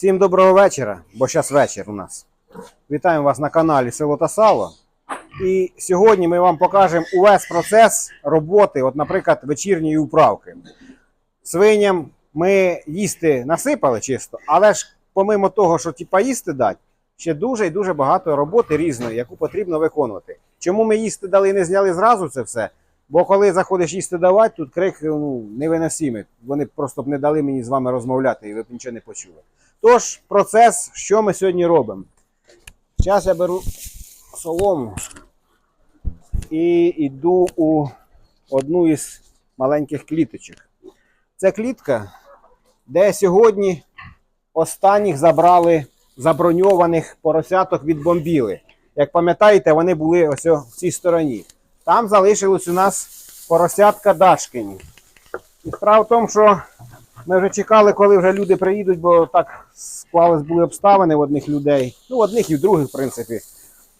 Всім доброго вечора, бо зараз вечір у нас. Вітаємо вас на каналі Село та Сало. І сьогодні ми вам покажемо увесь процес роботи, от, наприклад, вечірньої управки. Свиням ми їсти насипали чисто, але ж помимо того, що типа їсти дати, ще дуже і дуже багато роботи різної, яку потрібно виконувати. Чому ми їсти дали і не зняли зразу це все? Бо коли заходиш їсти давати, тут крик ну, невиносимий. Вони просто б не дали мені з вами розмовляти, і ви б нічого не почули. Тож, процес, що ми сьогодні робимо? Зараз я беру солому і йду у одну із маленьких кліточок. Це клітка, де сьогодні останніх забрали заброньованих поросяток від бомбіли. Як пам'ятаєте, вони були ось в цій стороні. Там залишилось у нас поросятка Дашкині. І справа в тому, що ми вже чекали, коли вже люди приїдуть, бо так склались були обставини в одних людей, ну, в одних і в других, в принципі,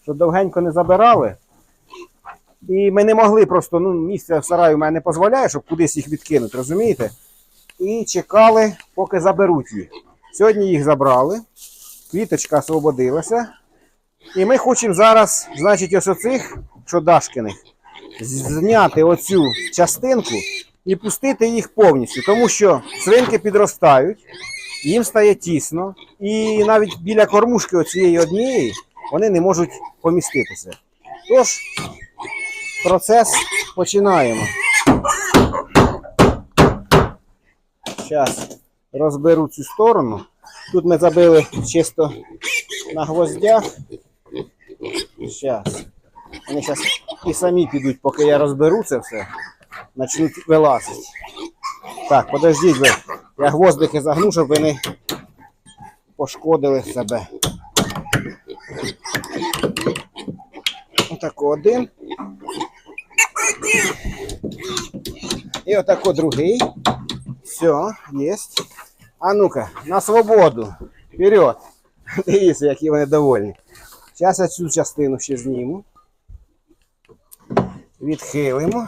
що довгенько не забирали. І ми не могли просто, ну, місце в сараї в мене не дозволяє, щоб кудись їх відкинути, розумієте? І чекали, поки заберуть їх. Сьогодні їх забрали, квіточка освободилася. І ми хочемо зараз, значить, ось оцих, що Дашкиних, зняти оцю частинку і пустити їх повністю, тому що свинки підростають, їм стає тісно, і навіть біля кормушки оцієї однієї вони не можуть поміститися. Тож, процес починаємо. Зараз розберу цю сторону. Тут ми забили чисто на гвоздях. Зараз. Вони зараз і самі підуть, поки я розберу це все, почнуть вилазити. Так, подождіть. Я гвоздики загну, щоб ви не пошкодили себе. Отако один. І отако другий. Все, єсть. А ну-ка, на свободу. Вперед. Дивіться, які вони довольні. Зараз я цю частину ще зніму. Відхилимо.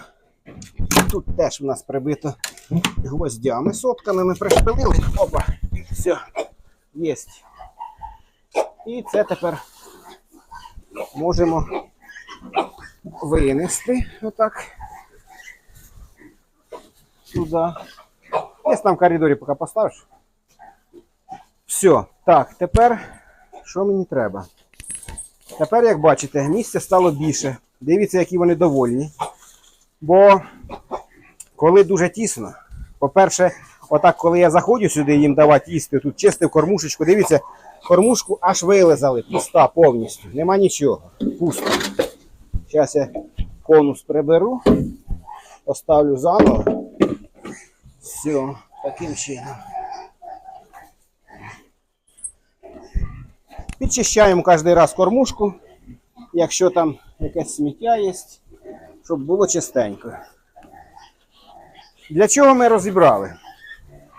Тут теж у нас прибито гвоздями, сотками ми пришпилили. Опа, все, є. І це тепер можемо винести отак. Туди. Десь там в коридорі поки поставиш. Все. Так, тепер що мені треба? Тепер, як бачите, місця стало більше. Дивіться, які вони довольні. Бо коли дуже тісно, по-перше, отак, коли я заходжу сюди їм давати їсти, тут чистив кормушечку, дивіться, кормушку аж вилизали, пуста повністю. Нема нічого. Пусто. Зараз я конус приберу, поставлю заново. Все, таким чином. Підчищаємо кожен раз кормушку, якщо там якесь сміття є, щоб було чистенько. Для чого ми розібрали?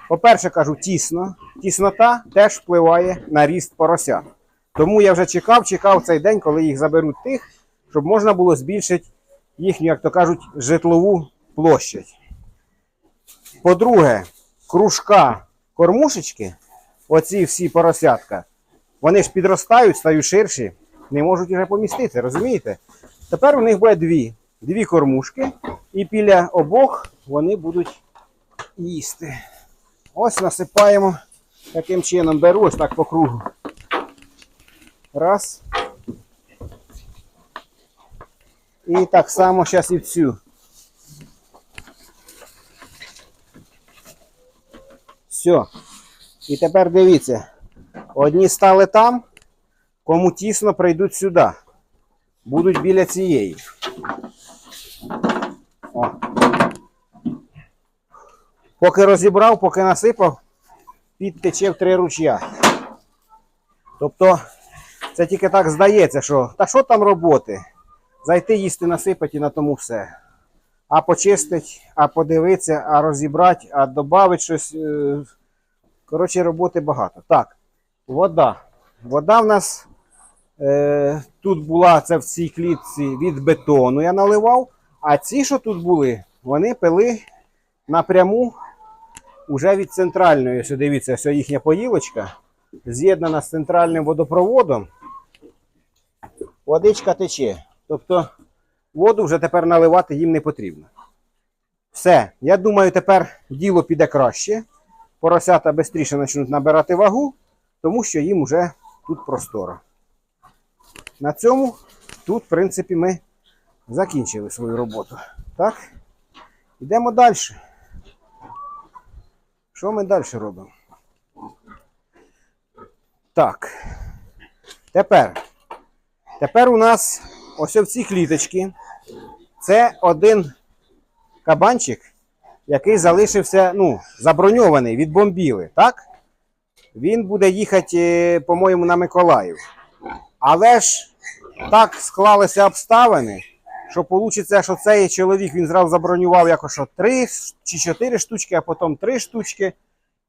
По-перше, кажу, тісно. Тіснота теж впливає на ріст поросят. Тому я вже чекав, чекав цей день, коли їх заберуть тих, щоб можна було збільшити їхню, як то кажуть, житлову площадь. По-друге, кружка кормушечки, оці всі поросятка, вони ж підростають, стають ширші, не можуть вже помістити, розумієте? Тепер у них буде дві. Дві кормушки, і біля обох вони будуть їсти. Ось насипаємо таким чином. Беру ось так по кругу. Раз. І так само зараз і в цю. Все. І тепер дивіться. Одні стали там, кому тісно прийдуть сюди. Будуть біля цієї. О. Поки розібрав, поки насипав, підтече в три ручя. Тобто, це тільки так здається, що та що там роботи? Зайти їсти насипати і на тому все. А почистить, а подивитися, а розібрати, а додати щось. е, Коротше, роботи багато. Так, вода. Вода в нас е, тут була це в цій клітці від бетону я наливав, а ці, що тут були, вони пили напряму уже від центральної. Ось дивіться, ось їхня поїлочка. з'єднана з центральним водопроводом, водичка тече. Тобто воду вже тепер наливати їм не потрібно. Все, я думаю, тепер діло піде краще. Поросята швидше почнуть набирати вагу, тому що їм вже тут просторо. На цьому тут, в принципі, ми закінчили свою роботу. Так? Йдемо далі. Що ми далі робимо? Так. Тепер. Тепер у нас ось в ці кліточки. Це один кабанчик, який залишився, ну, заброньований, відбомбіли, так? Він буде їхати, е, по-моєму, на Миколаїв. Але ж так склалися обставини, що вийде, що цей чоловік він зразу забронював якось що три чи чотири штучки, а потім три штучки.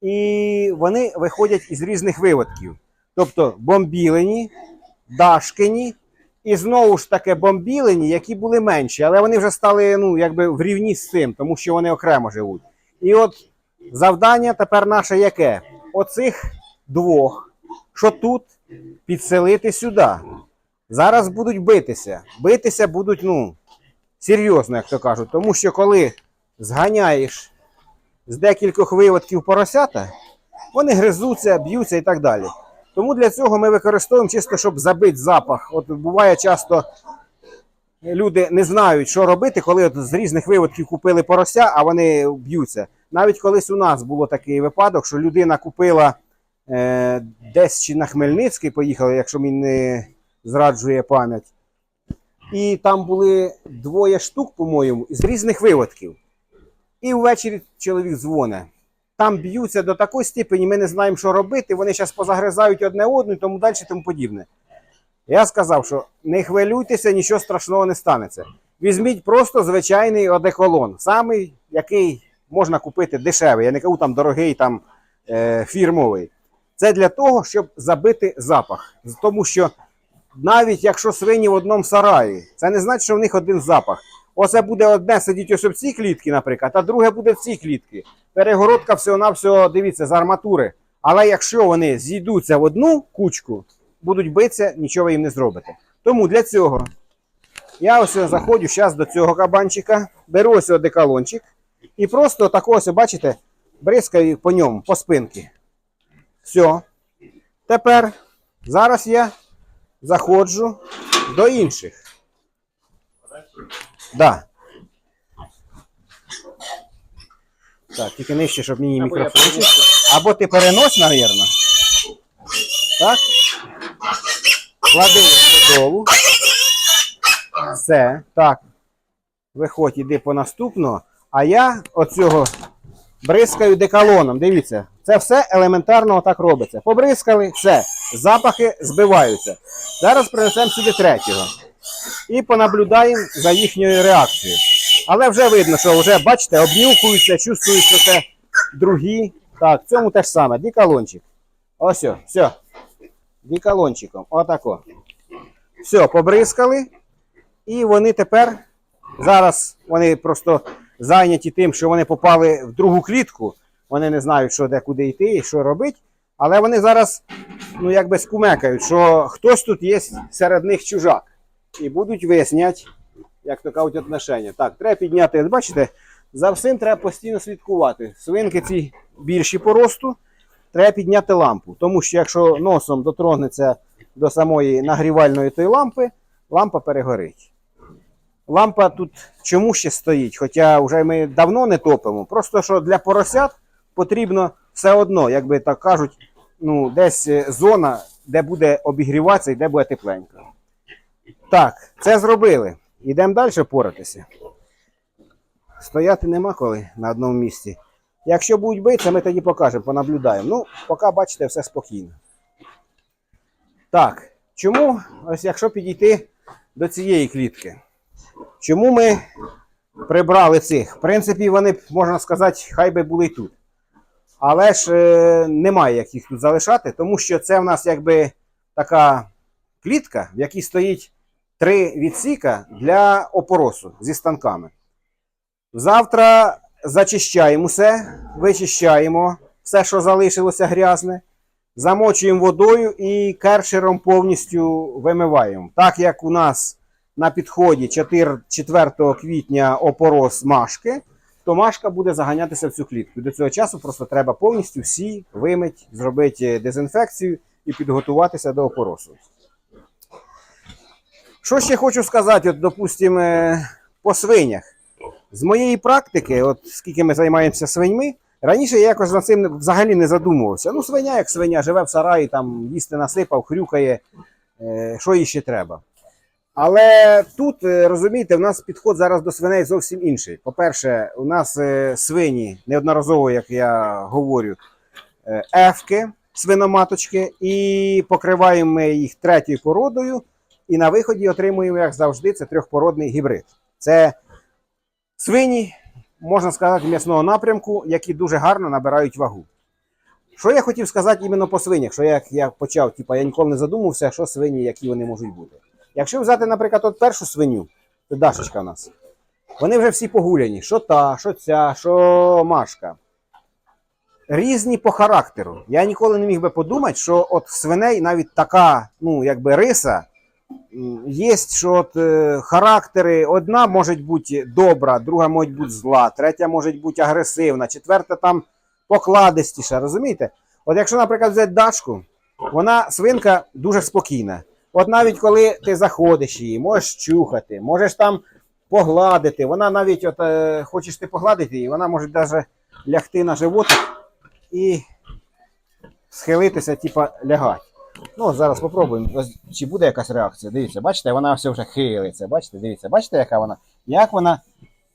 І вони виходять із різних виводків. Тобто бомбілені, дашкині, і знову ж таки бомбілені, які були менші, але вони вже стали ну, якби в рівні з цим, тому що вони окремо живуть. І от завдання тепер наше яке? Оцих двох, що тут, підселити сюди. Зараз будуть битися. Битися будуть, ну, серйозно, як то кажуть. Тому що коли зганяєш з декількох виводків поросята, вони гризуться, б'ються і так далі. Тому для цього ми використовуємо чисто, щоб забити запах. От буває часто люди не знають, що робити, коли от з різних виводків купили порося, а вони б'ються. Навіть колись у нас було такий випадок, що людина купила е, десь чи на Хмельницький поїхали, якщо мені не зраджує пам'ять. І там були двоє штук, по-моєму, з різних виводків. І ввечері чоловік дзвонить. Там б'ються до такої степені, ми не знаємо, що робити. Вони зараз позагризають одне одну і тому далі, тому подібне. Я сказав, що не хвилюйтеся, нічого страшного не станеться. Візьміть просто звичайний одеколон, самий, який можна купити дешевий. Я не кажу там дорогий, там е, фірмовий. Це для того, щоб забити запах. Тому що навіть якщо свині в одному сараї, це не значить, що в них один запах. Оце буде одне сидіть ось в цій клітці, наприклад, а друге буде в цій клітці. Перегородка всього-навсього, дивіться, з арматури. Але якщо вони зійдуться в одну кучку, будуть битися, нічого їм не зробите. Тому для цього я ось заходжу зараз до цього кабанчика, беру ось одеколончик і просто так ось, бачите, бризкаю по ньому, по спинці. Все. Тепер зараз я заходжу до інших. Да. Так, тільки нижче, щоб мені мікрофон. Або ти перенось, навірно. Так. Клади додолу. Все. Так. Виходь, іди по наступного. А я оцього бризкаю деколоном. Дивіться, це все елементарно так робиться. Побризкали, все. Запахи збиваються. Зараз принесемо сюди третього. І понаблюдаємо за їхньою реакцією. Але вже видно, що вже, бачите, обнюхуються, чувствують, що це другі. Так, в цьому те ж саме. Діколончик. Ось, все. Діколончиком. Отако. Все, побризкали. І вони тепер, зараз вони просто зайняті тим, що вони попали в другу клітку. Вони не знають, що де куди йти і що робити. Але вони зараз, ну, якби скумекають, що хтось тут є серед них чужак. І будуть виясняти, як то кажуть, отношення. Так, треба підняти, бачите, за всім треба постійно слідкувати. Свинки ці більші по росту, треба підняти лампу. Тому що якщо носом доторгнеться до самої нагрівальної тої лампи, лампа перегорить. Лампа тут чому ще стоїть? Хоча вже ми давно не топимо. Просто що для поросят потрібно все одно, як би так кажуть, ну, десь е, зона, де буде обігріватися і де буде тепленько. Так, це зробили. Йдемо далі поратися. Стояти нема коли на одному місці. Якщо будуть битися, ми тоді покажемо, понаблюдаємо. Ну, поки бачите, все спокійно. Так, чому, ось якщо підійти до цієї клітки, чому ми прибрали цих? В принципі, вони, можна сказати, хай би були тут. Але ж е, немає як їх тут залишати, тому що це в нас якби така клітка, в якій стоїть три відсіка для опоросу зі станками. Завтра зачищаємо все, вичищаємо все, що залишилося грязне. замочуємо водою і кершером повністю вимиваємо. Так як у нас на підході 4, 4 квітня опорос машки, то машка буде заганятися в цю клітку. До цього часу просто треба повністю всі вимити, зробити дезінфекцію і підготуватися до опоросу. Що ще хочу сказати, от, допустимо, е, по свинях. З моєї практики, от скільки ми займаємося свиньми, раніше я якось над цим взагалі не задумувався. Ну, свиня як свиня, живе в сараї, там їсти насипав, хрюкає, е, що їй ще треба. Але тут, е, розумієте, в нас підход зараз до свиней зовсім інший. По-перше, у нас е, свині неодноразово, як я говорю, е, ефки, свиноматочки, і покриваємо ми їх третьою породою. І на виході отримуємо, як завжди, це трьохпородний гібрид. Це свині, можна сказати, м'ясного напрямку, які дуже гарно набирають вагу. Що я хотів сказати іменно по свинях, що я, я почав, типу, я ніколи не задумався, що свині, які вони можуть бути. Якщо взяти, наприклад, от першу свиню, це Дашечка у нас, вони вже всі погуляні. Що та, що ця, що Машка. Різні по характеру. Я ніколи не міг би подумати, що от свиней навіть така, ну, якби риса, є, що от е, характери одна може бути добра, друга може бути зла, третя може бути агресивна, четверта там покладистіша, розумієте? От якщо, наприклад, взяти Дашку, вона свинка дуже спокійна. От навіть коли ти заходиш її, можеш чухати, можеш там погладити. Вона навіть, от е, хочеш ти погладити її, вона може навіть лягти на животик і схилитися, типа лягати. Ну, зараз спробуємо, чи буде якась реакція. Дивіться, бачите, вона все вже хилиться. Бачите, дивіться, бачите, яка вона? Як вона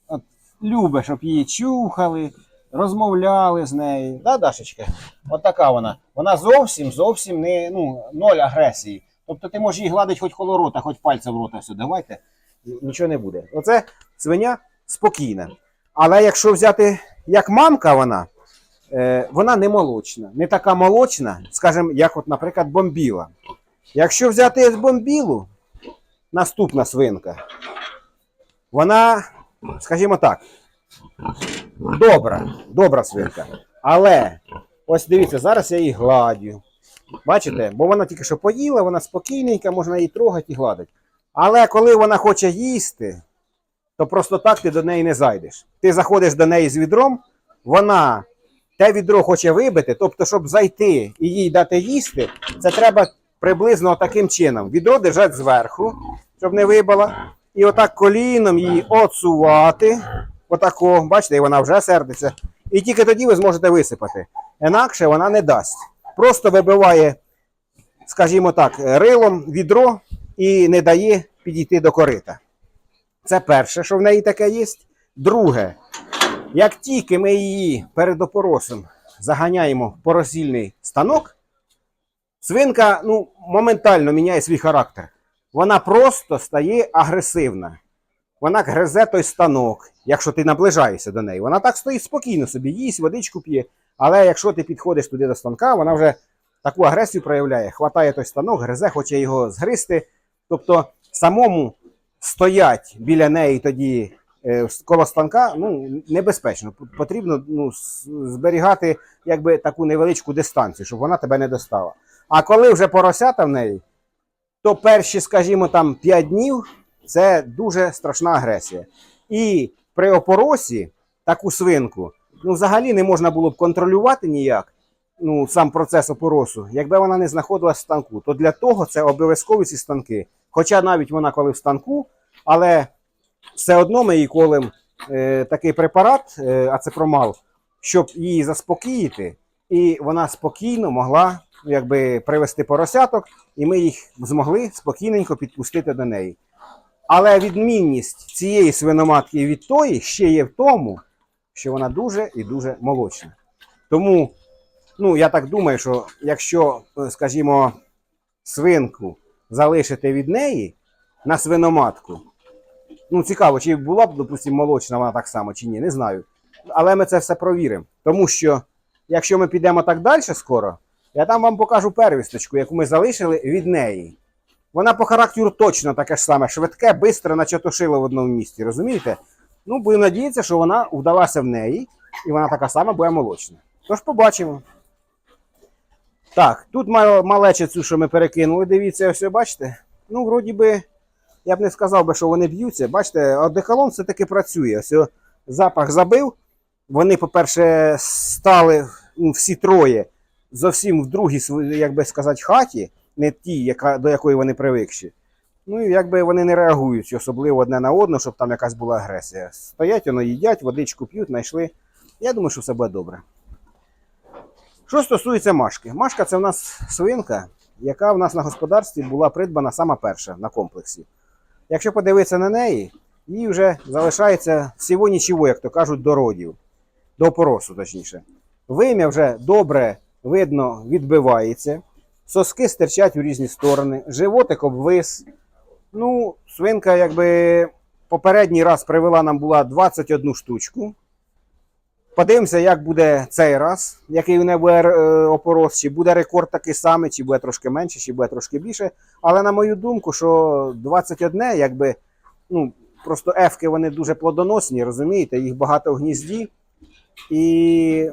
от, любить, щоб її чухали, розмовляли з нею. Да, Дашечка? От така вона. Вона зовсім, зовсім не ну, ноль агресії. Тобто ти можеш її гладити хоч коло рота, хоч пальцем в рота все, давайте, нічого не буде. Оце свиня спокійна. Але якщо взяти як мамка вона, е, вона не молочна. Не така молочна, скажімо, як, от, наприклад, бомбіла. Якщо взяти бомбілу, наступна свинка, вона, скажімо так, добра, добра свинка. Але ось дивіться, зараз я її гладю. Бачите? Бо вона тільки що поїла, вона спокійненька, можна її трогати і гладити. Але коли вона хоче їсти, то просто так ти до неї не зайдеш. Ти заходиш до неї з відром, вона те відро хоче вибити, тобто, щоб зайти і їй дати їсти, це треба приблизно таким чином. Відро держать зверху, щоб не вибила. І отак коліном її отсувати. Отако, бачите, і вона вже сердиться. І тільки тоді ви зможете висипати. Інакше вона не дасть. Просто вибиває, скажімо так, рилом відро і не дає підійти до корита. Це перше, що в неї таке є. Друге, як тільки ми її перед опоросом заганяємо в поросільний станок, свинка ну, моментально міняє свій характер. Вона просто стає агресивна. Вона гризе той станок, якщо ти наближаєшся до неї. Вона так стоїть спокійно собі, їсть, водичку п'є. Але якщо ти підходиш туди до станка, вона вже таку агресію проявляє, хватає той станок, гризе, хоче його згризти. Тобто самому стоять біля неї тоді е, коло станка ну, небезпечно. Потрібно ну, зберігати якби, таку невеличку дистанцію, щоб вона тебе не достала. А коли вже поросята в неї, то перші, скажімо, там 5 днів це дуже страшна агресія. І при опоросі таку свинку ну, взагалі не можна було б контролювати ніяк ну, сам процес опоросу, якби вона не знаходилась в станку. То для того це обов'язкові ці станки. Хоча навіть вона коли в станку, але все одно ми їй колем е, такий препарат, е, ацепромал, щоб її заспокоїти, і вона спокійно могла якби, привести поросяток, і ми їх змогли спокійненько підпустити до неї. Але відмінність цієї свиноматки від тої ще є в тому, що вона дуже і дуже молочна. Тому, ну, я так думаю, що якщо, е, скажімо, свинку залишити від неї на свиноматку, ну, цікаво, чи була б, допустимо, молочна вона так само, чи ні, не знаю. Але ми це все провіримо. Тому що, якщо ми підемо так далі скоро, я там вам покажу первісточку, яку ми залишили від неї. Вона по характеру точно таке ж саме, швидке, бистре, наче тушило в одному місці, розумієте? Ну, будемо надіятися, що вона вдалася в неї, і вона така сама буде молочна. Тож побачимо. Так, тут мал- малече цю, що ми перекинули, дивіться, ось бачите. Ну, вроді би, я б не сказав би, що вони б'ються. Бачите, одеколон все-таки працює. Ось запах забив. Вони, по-перше, стали ну, всі троє зовсім в другій, як би сказати, хаті, не ті, яка, до якої вони привикші. Ну і якби вони не реагують особливо одне на одне, щоб там якась була агресія. Стоять, воно їдять, водичку п'ють, знайшли. Я думаю, що все буде добре. Що стосується Машки, Машка це в нас свинка, яка в нас на господарстві була придбана сама перша на комплексі. Якщо подивитися на неї, їй вже залишається всього нічого, як то кажуть, до родів, до опоросу, точніше. Вим'я вже добре видно відбивається, соски стирчать у різні сторони, животик обвис. Ну, свинка, якби попередній раз привела нам була 21 штучку. Подивимося, як буде цей раз, який у неї буде е, опорос, чи буде рекорд такий самий, чи буде трошки менше, чи буде трошки більше. Але на мою думку, що 21, якби, ну, просто ефки вони дуже плодоносні, розумієте, їх багато в гнізді. І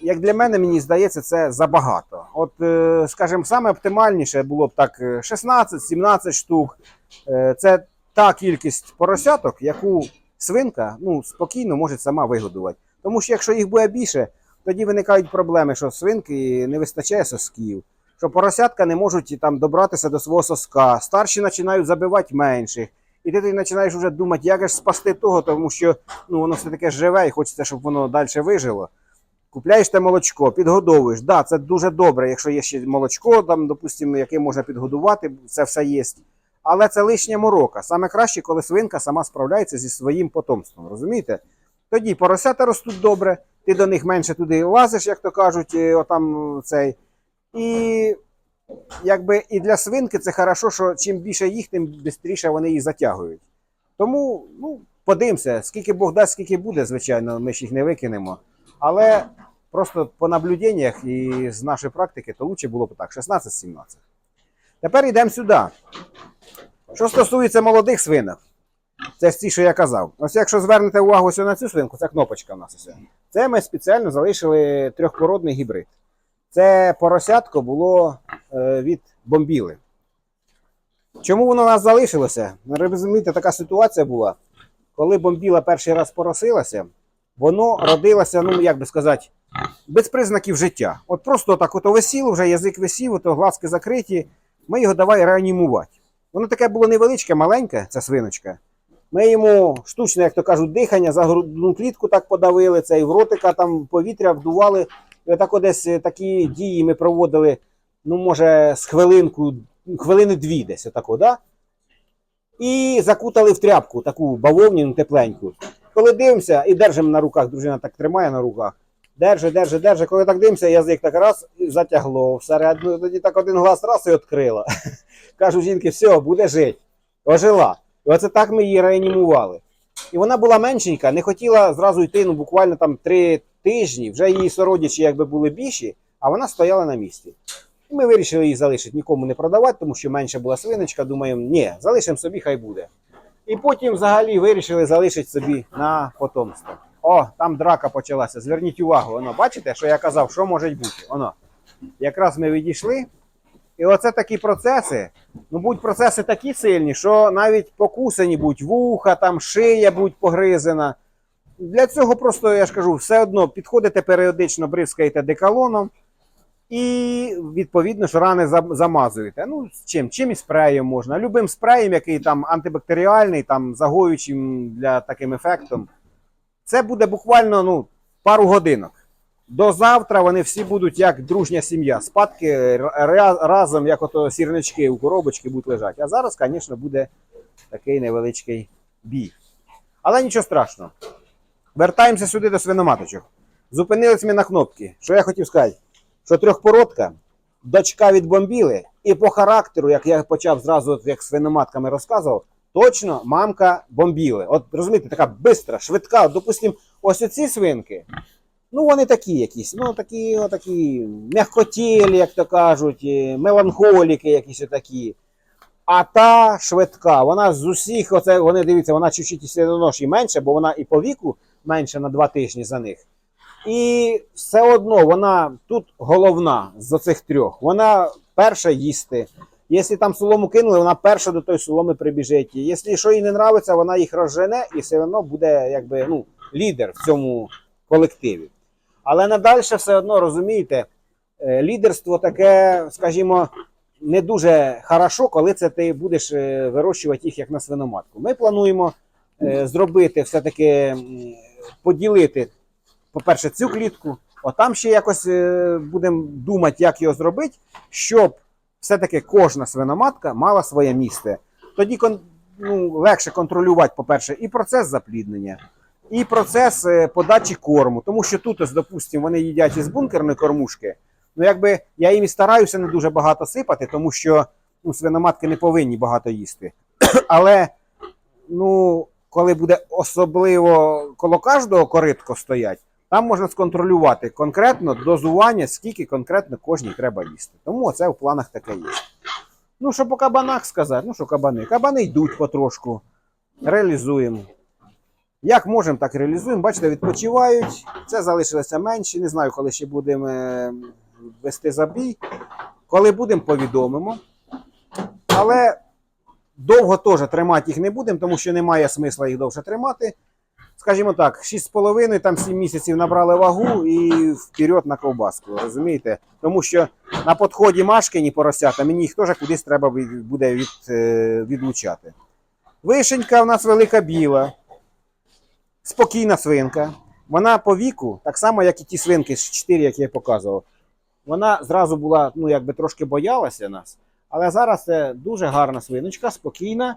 як для мене, мені здається, це забагато. От, е, скажімо, саме оптимальніше було б так е, 16-17 штук. Е, Це та кількість поросяток, яку свинка ну, спокійно може сама вигодувати. Тому що якщо їх буде більше, тоді виникають проблеми, що свинки не вистачає сосків, що поросятка не можуть там добратися до свого соска, старші починають забивати менших. І ти починаєш вже думати, як ж спасти того, тому що ну, воно все таке живе і хочеться, щоб воно далі вижило. Купляєш те молочко, підгодовуєш. Да, це дуже добре, якщо є ще молочко, там, допустимо, яке можна підгодувати, це все є. Але це лишня морока. Саме краще, коли свинка сама справляється зі своїм потомством. Розумієте? Тоді поросята ростуть добре, ти до них менше туди лазиш, як то кажуть, е, отам цей. І якби і для свинки це хорошо, що чим більше їх, тим швидше вони їх затягують. Тому ну, подивимося, скільки Бог дасть, скільки буде, звичайно, ми ж їх не викинемо. Але просто по наблюденнях і з нашої практики, то краще було б так: 16-17. Тепер йдемо сюди. Що стосується молодих свинок, це ж ті, що я казав. Ось якщо звернете увагу ось на цю свинку, це кнопочка в нас ось. Це ми спеціально залишили трьохпородний гібрид. Це поросятко було е, від бомбіли. Чому воно у нас залишилося? Розумієте, така ситуація була. Коли бомбіла перший раз поросилася, воно родилося, ну як би сказати, без признаків життя. От просто так от висіло, вже язик висів, ото глазки закриті. Ми його давай реанімувати. Воно таке було невеличке, маленьке, ця свиночка. Ми йому штучне, як то кажуть, дихання, за грудну клітку так подавили, це і в ротика там повітря вдували. І отак от десь е, такі дії ми проводили, ну, може, з хвилинку, хвилини дві десь отако, да? І закутали в тряпку, таку бавовняну тепленьку. Коли дивимося і держимо на руках, дружина так тримає на руках. Держи, держи, держи. Коли так дивимося, язик так раз затягло всередину. Тоді так один глаз раз і відкрила. Кажу жінки, все, буде жити. Ожила. І оце так ми її реанімували. І вона була меншенька, не хотіла зразу йти, ну буквально там три тижні, вже її сородичі якби були більші, а вона стояла на місці. І ми вирішили її залишити, нікому не продавати, тому що менша була свиночка. Думаємо, ні, залишимо собі, хай буде. І потім взагалі вирішили залишити собі на потомство. О, там драка почалася. Зверніть увагу, воно, бачите, що я казав, що може бути? Воно. Якраз ми відійшли. І оце такі процеси. Ну, будуть процеси такі сильні, що навіть покусані будуть вуха, там шия будь погризена. Для цього просто, я ж кажу, все одно підходите періодично, бризкаєте деколоном і відповідно ж рани замазуєте. Ну, чим? Чим і спреєм можна. Любим спреєм, який там антибактеріальний, там загоюючим для таким ефектом. Це буде буквально ну, пару годинок. До завтра вони всі будуть як дружня сім'я. Спадки разом, як ото сірнички у коробочки будуть лежати. А зараз, звісно, буде такий невеличкий бій. Але нічого страшного. Вертаємося сюди до свиноматочок. Зупинились ми на кнопки. Що я хотів сказати? Що трьохпородка, дочка від бомбіли, і по характеру, як я почав зразу, як свиноматками розказував, точно мамка бомбіли. От розумієте, така бистра, швидка. От, допустим, ось оці свинки. Ну, вони такі якісь, ну такі, такі м'якотілі, як то кажуть, меланхоліки якісь такі. А та швидка, вона з усіх, оце вони дивіться, вона чуть-чуть і середоноші менше, бо вона і по віку менше на два тижні за них. І все одно вона тут головна з оцих трьох. Вона перша їсти. Якщо там солому кинули, вона перша до тої соломи прибіжить. Якщо що їй не нравиться, вона їх розжене і все одно буде якби, ну, лідер в цьому колективі. Але надалі все одно розумієте, е, лідерство таке, скажімо, не дуже хорошо, коли це ти будеш е, вирощувати їх як на свиноматку. Ми плануємо е, зробити все-таки поділити, по-перше, цю клітку, а там ще якось е, будемо думати, як його зробити, щоб все-таки кожна свиноматка мала своє місце. Тоді ну, легше контролювати, по-перше, і процес запліднення, і процес е, подачі корму. Тому що тут, ось, допустимо, вони їдять із бункерної кормушки. Ну, якби я їм і стараюся не дуже багато сипати, тому що ну, свиноматки не повинні багато їсти. Але ну, коли буде особливо коло кожного коритко стоять, там можна сконтролювати конкретно дозування, скільки конкретно кожній треба їсти. Тому це в планах таке є. Ну, що по кабанах сказати? Ну, що кабани? Кабани йдуть потрошку, реалізуємо. Як можемо, так реалізуємо. Бачите, відпочивають. Це залишилося менше. Не знаю, коли ще будемо е, вести забій. Коли будемо, повідомимо. Але довго теж тримати їх не будемо, тому що немає смисла їх довше тримати. Скажімо так, 6,5, там 7 місяців набрали вагу і вперед на ковбаску. Розумієте? Тому що на підході машкині поросята, мені їх теж кудись треба буде від, е, відлучати. Вишенька в нас велика біла, спокійна свинка. Вона по віку, так само, як і ті свинки з 4, які я показував. Вона зразу була, ну, якби трошки боялася нас. Але зараз це дуже гарна свиночка, спокійна.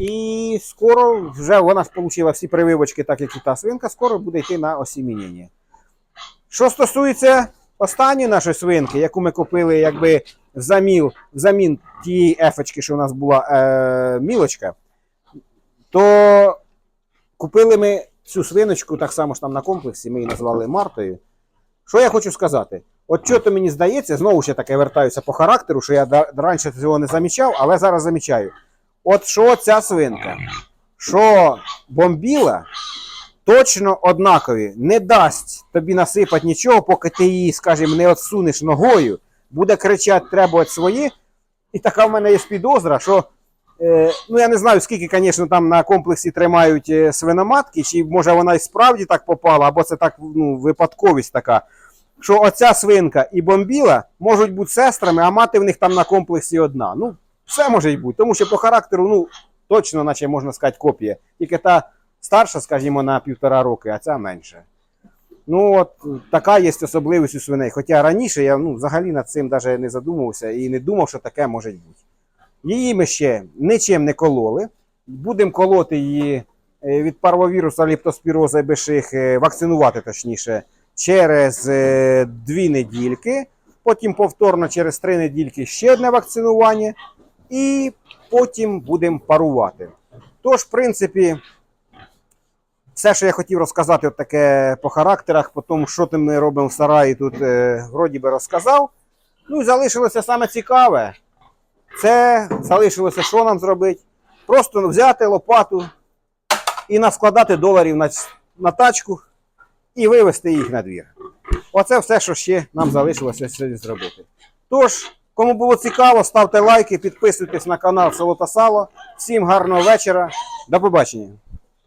І скоро вже вона отримала всі прививочки, так як і та свинка, скоро буде йти на осімінення. Що стосується останньої нашої свинки, яку ми купили якби взамін, взамін тієї ефочки, що у нас була е, мілочка, то купили ми цю свиночку так само ж там на комплексі, ми її назвали Мартою. Що я хочу сказати? От що то мені здається, знову я таке вертаюся по характеру, що я раніше цього не замічав, але зараз замічаю. От що ця свинка, що бомбіла, точно однакові, не дасть тобі насипати нічого, поки ти її, скажімо, не отсунеш ногою, буде кричати, требувати свої. І така в мене є підозра, що е, ну я не знаю, скільки, звісно, там на комплексі тримають е, свиноматки, чи може вона і справді так попала, або це так ну, випадковість така. Що оця свинка і бомбіла можуть бути сестрами, а мати в них там на комплексі одна. Ну, все може й бути, тому що по характеру, ну, точно, наче можна сказати, копія. Тільки та старша, скажімо, на півтора роки, а ця менша. Ну, от така є особливість у свиней. Хоча раніше я ну, взагалі над цим навіть не задумувався і не думав, що таке може бути. Її ми ще нічим не кололи. Будемо колоти її е, від парвовіруса, ліптоспіроза і беших, е, вакцинувати точніше, через е, дві недільки. Потім повторно через три недільки ще одне вакцинування. І потім будемо парувати. Тож, в принципі, все, що я хотів розказати, от таке по характерах, по тому, що там ми робимо в сараї, тут е, вроді би розказав. Ну і залишилося саме цікаве. Це залишилося, що нам зробити? Просто взяти лопату і наскладати доларів на, на тачку і вивезти їх на двір. Оце все, що ще нам залишилося сьогодні зробити. Тож, кому було цікаво, ставте лайки, підписуйтесь на канал Село та Сало. Всім гарного вечора. До побачення.